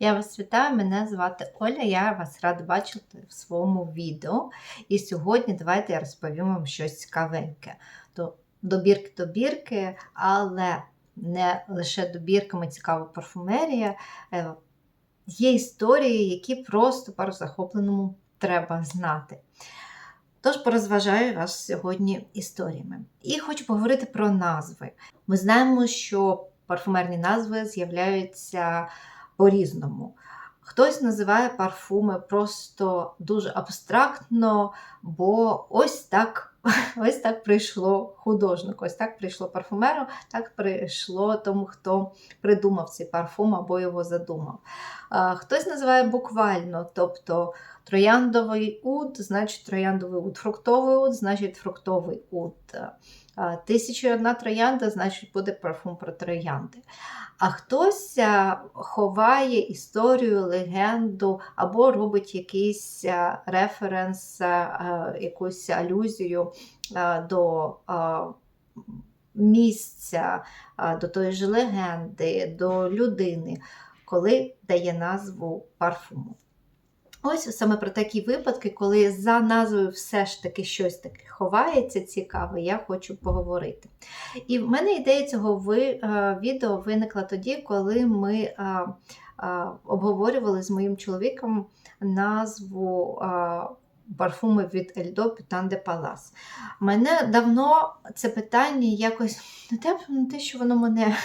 Я вас вітаю, мене звати Оля, я вас рада бачити в своєму відео. І сьогодні давайте я розповім вам щось цікавеньке. То добірки добірки, але не лише добірками цікава парфумерія. Е, Є історії, які просто пару захопленому треба знати. Тож порозважаю вас сьогодні історіями. І хочу поговорити про назви. Ми знаємо, що парфумерні назви з'являються по-різному. Хтось називає парфуми просто дуже абстрактно, бо ось так ось так прийшло художнику, ось так прийшло парфумеру, так прийшло тому, хто придумав цей парфум або його задумав. Хтось називає буквально, тобто трояндовий уд, значить трояндовий уд, фруктовий уд, значить фруктовий уд. А, Тисяча і одна троянда, значить буде парфум про троянди. А хтось ховає історію, легенду або робить якийсь референс, якусь алюзію до місця, до тої ж легенди, до людини, коли дає назву парфуму. Ось саме про такі випадки, коли за назвою все ж таки щось таке ховається цікаве, я хочу поговорити. І в мене ідея цього е, відео виникла тоді, коли ми е, е, обговорювали з моїм чоловіком назву парфуми від Ельдо Putain de Palace. Мене давно це питання якось не те, що воно мене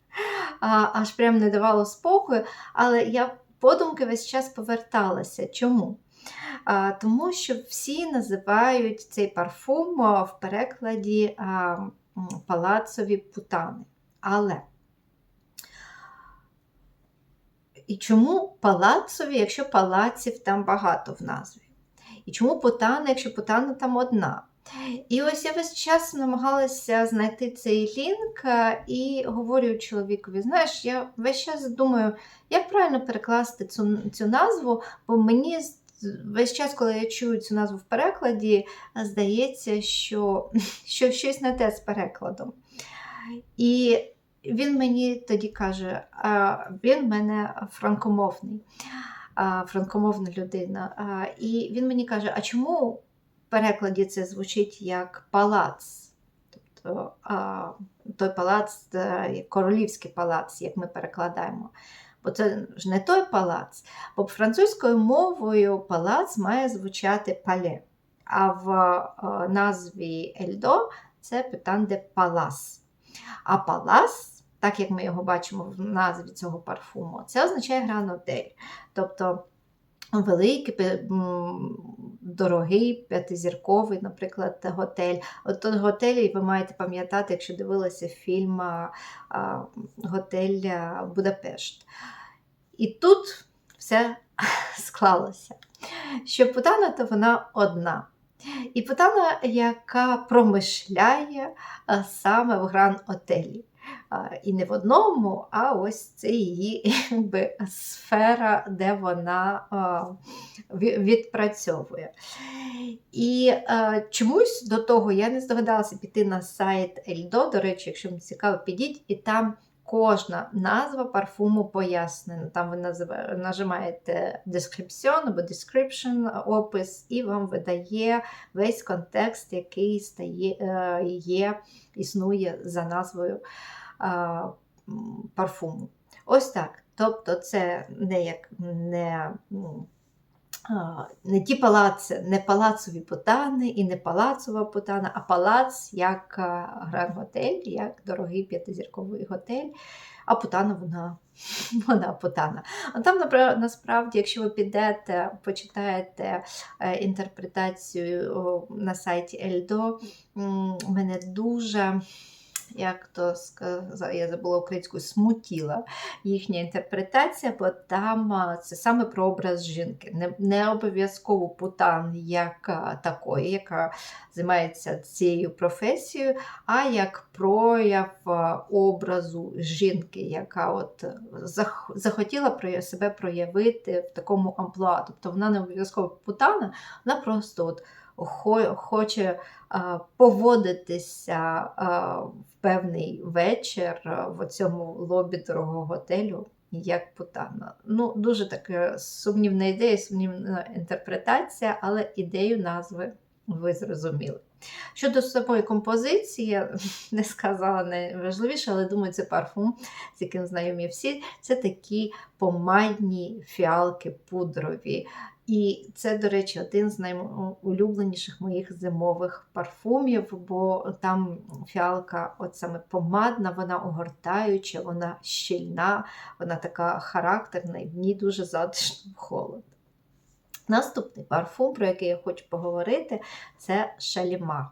аж прям не давало спокою, але я подумки весь час поверталася. Чому? А, Тому що всі називають цей парфум в перекладі а, палацові путани. Але і чому палацові, якщо палаців там багато в назві? І чому путана, якщо путана там одна? І ось я весь час намагалася знайти цей лінк е, і говорю чоловікові: знаєш, я весь час думаю, як правильно перекласти цю, цю назву, бо мені весь час, коли я чую цю назву в перекладі, здається, що, що щось не те з перекладом. І він мені тоді каже, він в мене франкомовний, франкомовна людина. І він мені каже: а чому перекладі це звучить як палац? Тобто той палац, е, королівський палац, як ми перекладаємо. Бо це ж не той палац, бо французькою мовою палац має звучати пале. А в е, назві Ельдо це питан де палас. А палас, так як ми його бачимо в назві цього парфуму, це означає гранотель. Тобто великий, дорогий, п'ятизірковий, наприклад, готель. От той готель ви маєте пам'ятати, якщо дивилися фільм Готель Будапешт. І тут все склалося. Що Путана, то вона одна. І Путана, яка промишляє саме в гран-отелі. І не в одному, а ось це її якби, сфера, де вона відпрацьовує. І чомусь до того я не здогадалася піти на сайт Ельдо. До речі, якщо вам цікаво, підіть, і там кожна назва парфуму пояснена. Там ви нажимаєте description або description, опис, і вам видає весь контекст, який стає, е, є, існує за назвою парфуму. Ось так. Тобто, це не як не. Не ті палаци, не палацові путани і не палацова путана, а палац як гран-готель, як дорогий п'ятизірковий готель. А путана вона, вона путана. А там насправді, якщо ви підете, почитаєте е, інтерпретацію на сайті Ельдо, мене дуже. Як то сказати, я забула українською, смутіла їхня інтерпретація, бо там це саме про образ жінки. Не, не обов'язково путан як такої, яка займається цією професією, а як прояв образу жінки, яка от зах- захотіла проя- себе проявити в такому амплуа. Тобто вона не обов'язково путана, вона просто от хоче а, поводитися а, в певний вечір в цьому лобі дорогого готелю як путана. Ну, дуже така сумнівна ідея, сумнівна інтерпретація, але ідею назви ви зрозуміли. Щодо самої композиції, не сказала найважливіше, але думаю, це парфум, з яким знайомі всі. Це такі помадні фіалки пудрові. І це, до речі, один з найулюбленіших моїх зимових парфумів, бо там фіалка, от саме помадна, вона огортаюча, вона щільна, вона така характерна, і в ній дуже затишно в холод. Наступний парфум, про який я хочу поговорити, це Шалімар.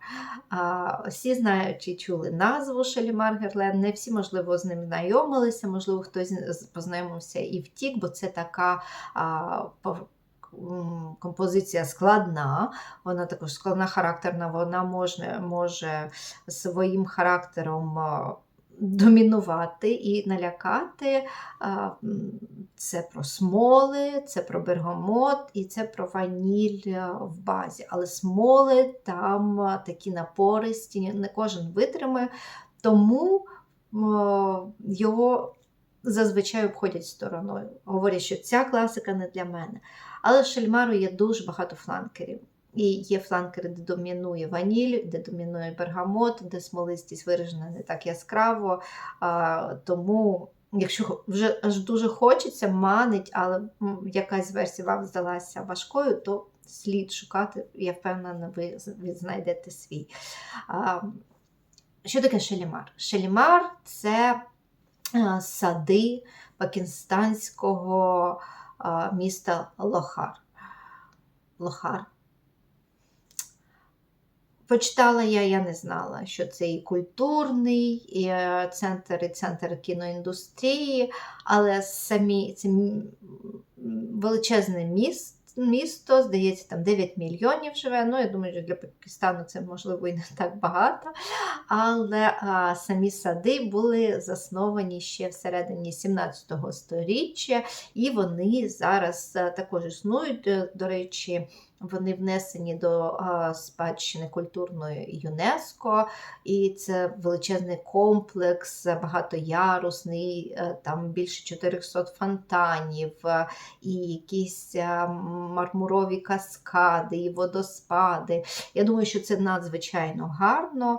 Всі знають і чули назву Шалімар Герлен. Не всі, можливо, з ним знайомилися, можливо, хтось познайомився і втік, бо це така композиція складна, вона також складна характерна, вона може, може своїм характером домінувати і налякати. Це про смоли, це про бергамот і це про ваніль в базі. Але смоли там такі напористі, не кожен витримає, тому його зазвичай обходять стороною. Говорять, що ця класика не для мене. Але в Шельмару є дуже багато фланкерів. І є фланкери, де домінує ваніль, де домінує бергамот, де смолистість виражена не так яскраво. А, Тому, якщо вже аж дуже хочеться, манить, але якась версія вам здалася важкою, то слід шукати, я впевнена, ви, знайдете свій. А, Що таке шелімар? Шелімар це сади пакистанського міста Лохар. Лохар. Почитала я, я не знала, що це і культурний і е, центр, і центр кіноіндустрії, але самі це величезне місто місто, здається, там 9 мільйонів живе. Ну, я думаю, що для Пакистану це можливо і не так багато. Але а, самі сади були засновані ще всередині 17 століття, і вони зараз а, також існують. До речі, вони внесені до спадщини культурної ЮНЕСКО, і це величезний комплекс, багатоярусний, е, там більше 400 фонтанів, е, і якісь е, мармурові каскади, і водоспади. Я думаю, що це надзвичайно гарно.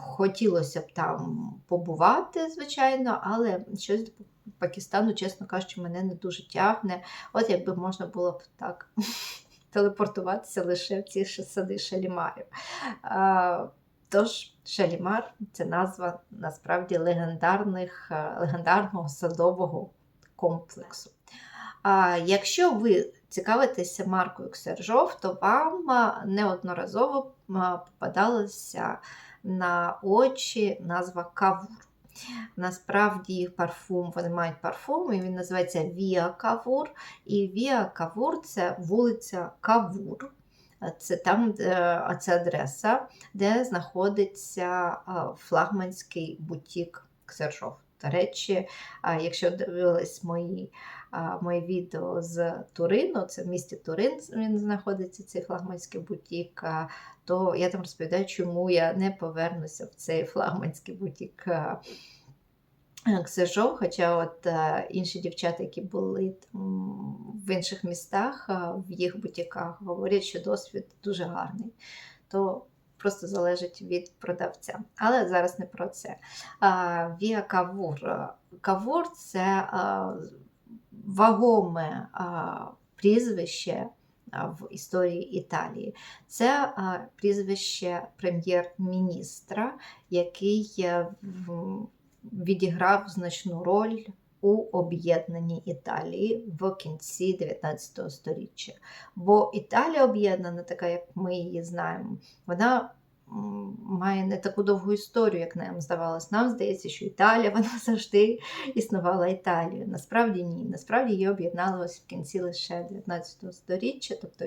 Хотілося б там побувати, звичайно, але щось. Пакистану, чесно кажучи, мене не дуже тягне. От якби можна було б так телепортуватися лише в ці сади шалімарів. Тож, Шалімар це назва насправді легендарних, легендарного садового комплексу. А Якщо ви цікавитеся маркою Ксержов, то вам неодноразово попадалася на очі назва Кавур. Насправді парфум, вони мають парфум, і він називається Віа Кавур. І Віа Кавур це вулиця Кавур. Це там це адреса, де знаходиться флагманський бутік Ксержов. До речі, якщо дивились мої моє відео з Турину, це в місті Турин він знаходиться, цей флагманський бутік, то я там розповідаю, чому я не повернуся в цей флагманський бутік Ксержов, хоча от інші дівчата, які були там, в інших містах, в їх бутіках, говорять, що досвід дуже гарний. То просто залежить від продавця. Але зараз не про це. Віа Кавур. Кавур це вагоме прізвище в історії Італії. Це прізвище прем'єр-міністра, який е, відіграв значну роль у об'єднанні Італії в кінці 19 століття. Бо Італія об'єднана, така як ми її знаємо, вона має не таку довгу історію, як нам здавалось. Нам здається, що Італія вона завжди існувала Італією. Насправді ні. Насправді її об'єднали в кінці лише 19 століття, тобто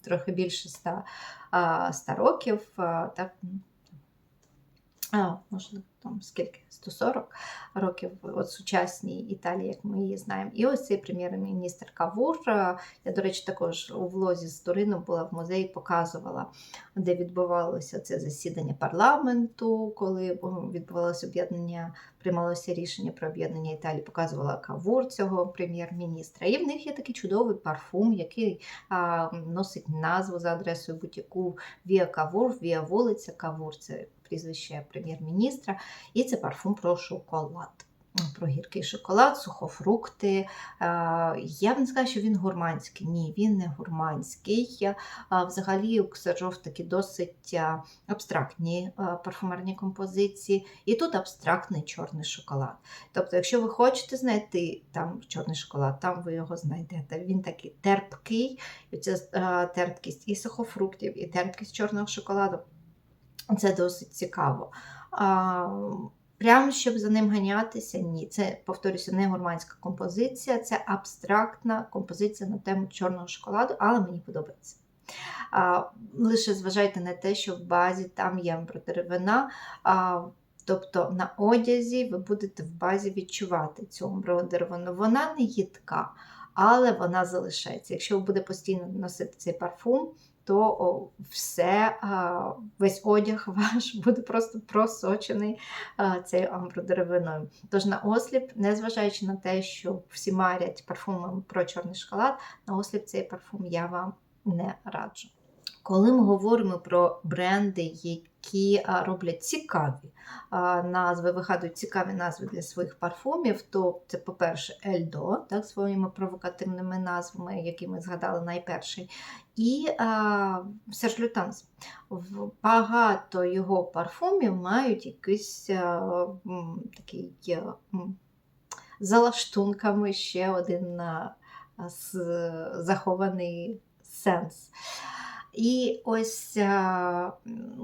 трохи більше 100, 100 років. Так, можливо. там скільки 140 років от сучасній Італії, як ми її знаємо. І ось цей прем'єр-міністр Кавур. е, Я, до речі, також у влозі з Турину була в музеї, показувала, де відбувалося це засідання парламенту, коли відбувалося об'єднання, приймалося рішення про об'єднання Італії, показувала Кавур цього прем'єр-міністра. І в них є такий чудовий парфум, який а, носить назву за адресою бутіку Віа Кавур, Віа вулиця Кавур. Це прізвище прем'єр-міністра. І це парфум про шоколад. Про гіркий шоколад, сухофрукти. Е, Я б не сказала, що він гурманський. Ні, він не гурманський. Е, Взагалі, у Ксержов такі досить е, абстрактні парфумерні композиції. І тут абстрактний чорний шоколад. Тобто, якщо ви хочете знайти там чорний шоколад, там ви його знайдете. Він такий терпкий, і ця терпкість і сухофруктів, і терпкість чорного шоколаду. Це досить цікаво. А, Прямо щоб за ним ганятися, ні. Це, повторюся, не гурманська композиція, це абстрактна композиція на тему чорного шоколаду, але мені подобається. А, Лише зважайте на те, що в базі там є амбродеревина, а, тобто на одязі ви будете в базі відчувати цю амбродеревину. Вона не їдка, але вона залишається. Якщо ви будете постійно носити цей парфум, то все, весь одяг ваш буде просто просочений цією амбродеревиною. Тож на осліп, незважаючи на те, що всі марять парфумом про чорний шоколад, на осліп цей парфум я вам не раджу. Коли ми говоримо про бренди, які роблять цікаві назви, вигадують цікаві назви для своїх парфумів, то це, по-перше, Ельдо, так, своїми провокативними назвами, які ми згадали найперший, і Серж Лютанс. Багато його парфумів мають якийсь а, такий а, м, за ще один а, з- захований сенс. І ось а,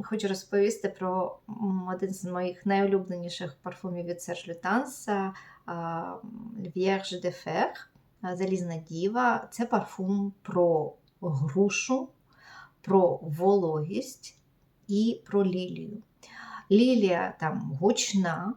хочу розповісти про один з моїх найулюбленіших парфумів від Серж Лютанса Vierge de Fer, Залізна діва. Це парфум про грушу, про вологість і про лілію. Лілія там гучна,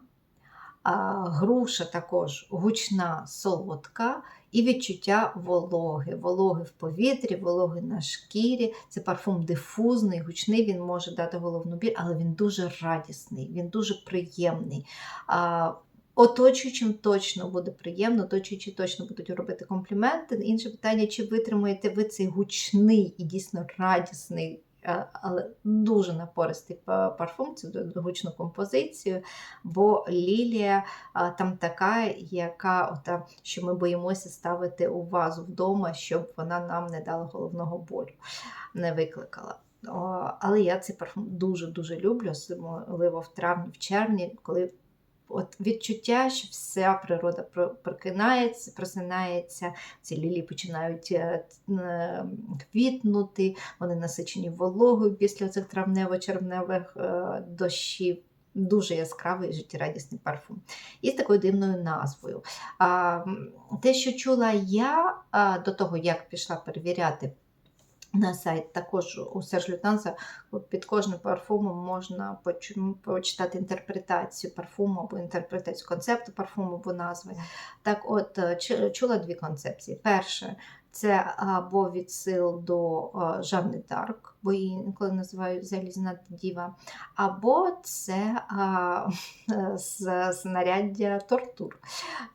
а груша також гучна, солодка, і відчуття вологи. Вологи в повітрі, вологи на шкірі. Це парфум дифузний, гучний, він може дати головну біль, але він дуже радісний, він дуже приємний. А, Оточуючим точно буде приємно, оточуючі точно будуть робити компліменти. Інше питання, чи витримуєте ви цей гучний і дійсно радісний, але дуже напористий парфум, цю гучну композицію, бо лілія там така, яка ота, що ми боїмося ставити у вазу вдома, щоб вона нам не дала головного болю, не викликала. Але я цей парфум дуже-дуже люблю, особливо в травні, в червні, коли от відчуття, що вся природа про- прокинається, просинається, ці лілії починають е, е, квітнути, вони насичені вологою після цих травнево-червневих е, дощів. Дуже яскравий життєрадісний парфум. І з такою дивною назвою. Те, що чула я до того, як пішла перевіряти на сайт, також у Серж Лютанса під кожним парфумом можна почитати інтерпретацію парфуму або інтерпретацію концепту парфуму або назви. Так от, е, чула дві концепції. Перше, це або відсил до е, Жанни Дарк, бо її інколи називають Залізна діва, або це а, з- знаряддя тортур.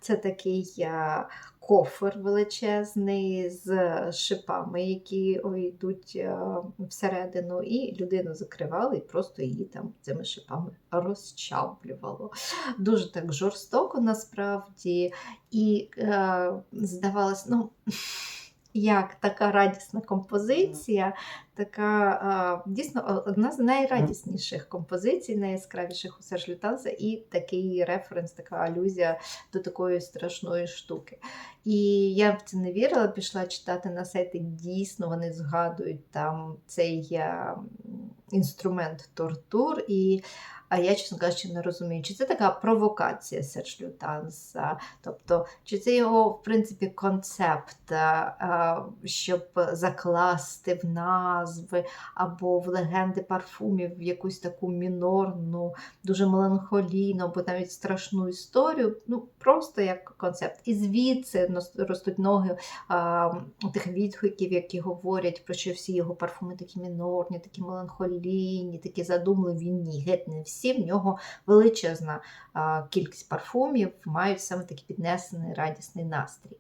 Це такий а, кофер величезний з шипами, які йдуть е, всередину, і людину закривали і просто її там цими шипами розчавлювало. Дуже так жорстоко насправді. І е, здавалось, ну. Як така радісна композиція, така дійсно одна з найрадісніших композицій, найяскравіших у Серж Лютанса, і такий референс, така алюзія до такої страшної штуки. І я в це не вірила, пішла читати на сайті. Дійсно, вони згадують там цей інструмент тортур. І а я, чесно кажучи, не розумію, чи це така провокація Серж Лютанса, тобто, чи це його, в принципі, концепт, щоб закласти в назви, або в легенди парфумів в якусь таку мінорну, дуже меланхолійну, або навіть страшну історію. Ну, просто як концепт. І звідси ростуть ноги а, тих відгуків, які говорять про що всі його парфуми такі мінорні, такі меланхолійні, такі задумливі. Ні, геть не всі. В нього величезна а, кількість парфумів мають саме такий піднесений радісний настрій.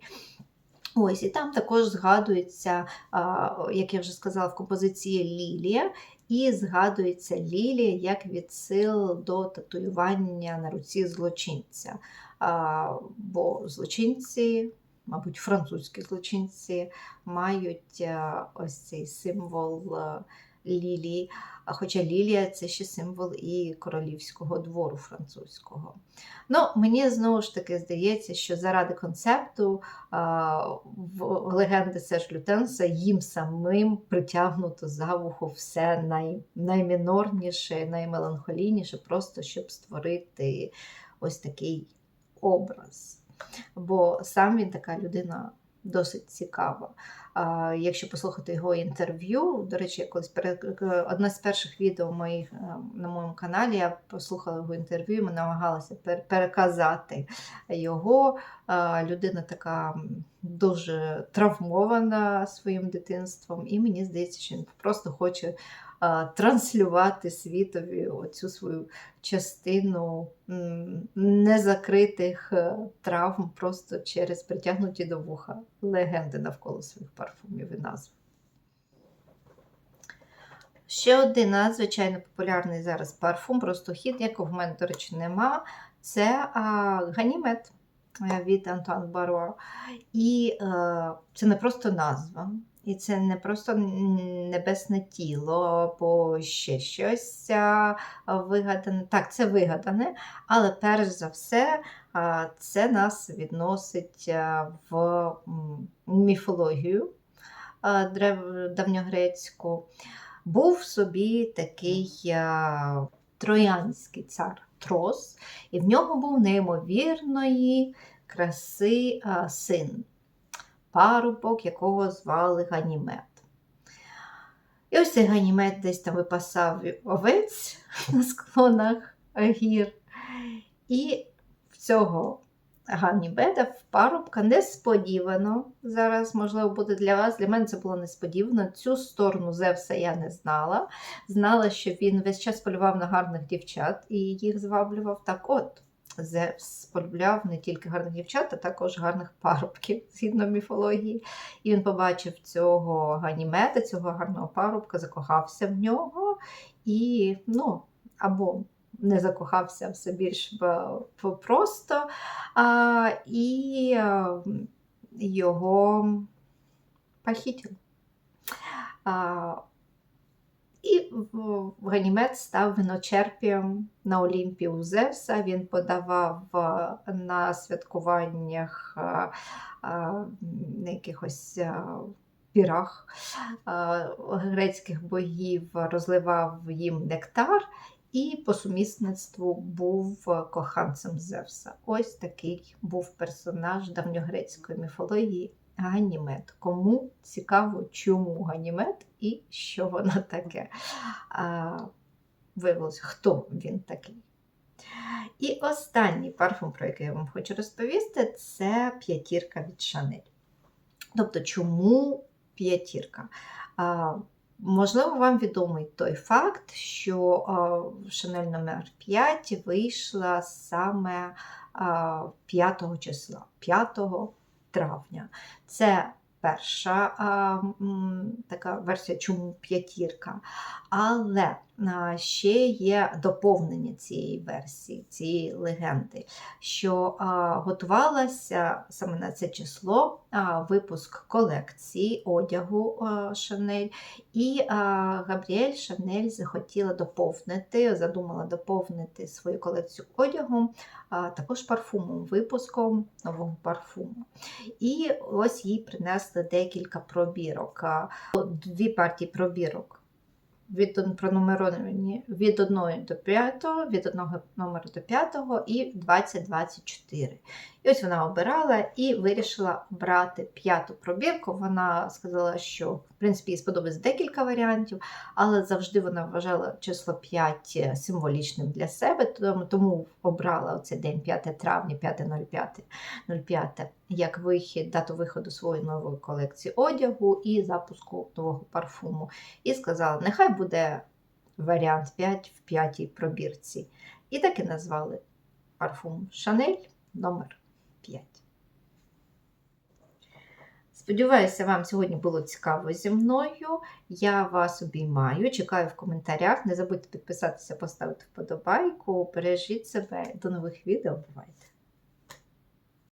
Ось, і там також згадується, як я вже сказала, в композиції Лілія, і згадується Лілія як відсил до татуювання на руці злочинця. Бо злочинці, мабуть, французькі злочинці мають ось цей символ лілії. Хоча лілія це ще символ і королівського двору французького. Ну, мені знову ж таки здається, що заради концепту в легенди Серж Лютенса їм самим притягнуто за вухо все най, наймінорніше, наймеланхолійніше, просто щоб створити ось такий образ. Бо сам він така людина досить цікава. Якщо послухати його інтерв'ю, до речі, я колись одне з перших відео моїх е, на моєму каналі, я послухала його інтерв'ю, і пер- переказати його. Людина така дуже травмована своїм дитинством, і мені здається, що він просто хоче транслювати світові оцю свою частину незакритих е, травм просто через притягнуті до вуха легенди навколо своїх парфумів і назв. Ще один надзвичайно популярний зараз парфум, просто хід, якого в мене, до речі, нема. Це а, Ганімед е, від Антуан Баруа. І е, це не просто назва, і це не просто небесне тіло або ще щось вигадане. Так, це вигадане, але перш за все це нас відносить в міфологію давньогрецьку. Був собі такий троянський цар Трос, і в нього був неймовірної краси син, парубок, якого звали Ганімед. І ось цей Ганімед десь там випасав овець на склонах гір. І в цього Ганімеда в парубка несподівано. Зараз, можливо, буде для вас. Для мене це було несподівано. Цю сторону Зевса я не знала. Знала, що він весь час полював на гарних дівчат і їх зваблював. Так от, полюбляв не тільки гарних дівчат, а також гарних парубків, згідно міфології. І він побачив цього Ганімеда, цього гарного парубка, закохався в нього і, ну, або не закохався все більш просто, а, і а, його похитив. І Ганімед став виночерпієм на Олімпі у Зевса. Він подавав на святкуваннях а, а, на якихось пірах грецьких богів, розливав їм нектар і по сумісництву був коханцем Зевса. Ось такий був персонаж давньогрецької міфології Ганімед. Кому цікаво, чому Ганімед і що воно таке? А, Виявилося, хто він такий. І останній парфум, про який я вам хочу розповісти, це п'ятірка від Шанель. Тобто, чому п'ятірка? Можливо, вам відомий той факт, що Шанель номер 5 вийшла саме а, 5 числа, 5 травня. Це перша а, м, така версія, чому п'ятірка. Але ще є доповнення цієї версії, цієї легенди, що готувалася саме на це число випуск колекції одягу Шанель. І Габріель Шанель захотіла доповнити, задумала доповнити свою колекцію одягом, а, також парфумом, випуском нового парфуму. І ось їй принесли декілька пробірок. Дві партії пробірок від пронумеровані від 1 до 5, від одного номеру до 5 і 2024. І ось вона обирала і вирішила обрати п'яту пробірку. Вона сказала, що в принципі їй сподобається декілька варіантів, але завжди вона вважала число 5 символічним для себе, тому, обрала оцей день 5 травня, 5.05, 05 як вихід, дату виходу своєї нової колекції одягу і запуску нового парфуму. І сказала, нехай буде варіант 5 в п'ятій пробірці. І так і назвали парфум Шанель номер 5. Сподіваюся, вам сьогодні було цікаво зі мною. Я вас обіймаю, чекаю в коментарях. Не забудьте підписатися, поставити вподобайку. Бережіть себе. До нових відео. Бувайте!